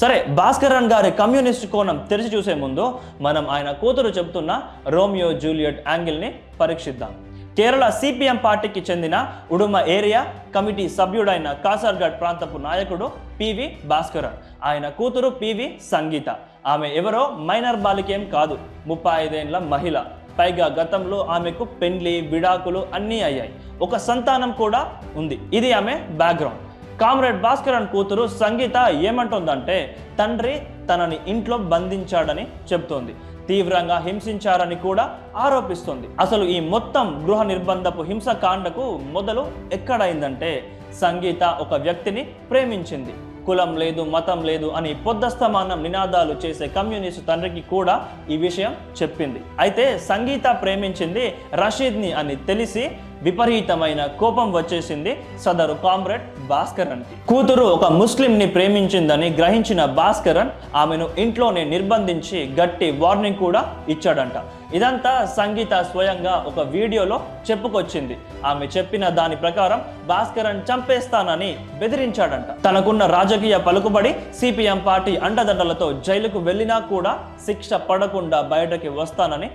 సరే భాస్కరన్ గారి కమ్యూనిస్ట్ కోణం తెరిచి చూసే ముందు మనం ఆయన కూతురు చెబుతున్న రోమియో జూలియట్ యాంగిల్ని పరీక్షిద్దాం. కేరళ సిపిఎం పార్టీకి చెందిన ఉడుమ ఏరియా కమిటీ సభ్యుడైన కాసర్గఢ్ ప్రాంతపు నాయకుడు పివి భాస్కరన్. ఆయన కూతురు పివి సంగీత. ఆమె ఎవరో మైనర్ బాలికేం కాదు ముప్పై ఐదేండ్ల మహిళ. పైగా గతంలో ఆమెకు పెండ్లి విడాకులు అన్నీ అయ్యాయి. ఒక సంతానం కూడా ఉంది. ఇది ఆమె బ్యాక్గ్రౌండ్ కామ్రేడ్ భాస్కరన్ కూతురు సంగీత ఏమంటుందంటే తండ్రి తనని ఇంట్లో బంధించాడని చెప్తోంది తీవ్రంగా హింసించారని కూడా ఆరోపిస్తుంది. అసలు ఈ మొత్తం గృహ నిర్బంధపు హింసకాండకు మొదలు ఎక్కడైందంటే సంగీత ఒక వ్యక్తిని ప్రేమించింది. కులం లేదు మతం లేదు అని పొద్దస్తమానం నినాదాలు చేసే కమ్యూనిస్టు తండ్రికి కూడా ఈ విషయం చెప్పింది. అయితే సంగీత ప్రేమించింది రషీద్ని అని తెలిసి విపరీతమైన కోపం వచ్చేసింది సదరు కామ్రేడ్ భాస్కరన్కి కూతురు ఒక ముస్లింని ప్రేమించిందని గ్రహించిన భాస్కరన్ ఆమెను ఇంట్లోనే నిర్బంధించి గట్టి వార్నింగ్ కూడా ఇచ్చాడంట. ఇదంతా సంగీత స్వయంగా ఒక వీడియోలో చెప్పుకొచ్చింది. ఆమె చెప్పిన దాని ప్రకారం భాస్కరన్ చంపేస్తానని బెదిరించాడంట. తనకున్న రాజకీయ పలుకుబడి సిపిఎం పార్టీ అండదండలతో జైలుకు వెళ్ళినా కూడా శిక్ష పడకుండా బయటకి వస్తానని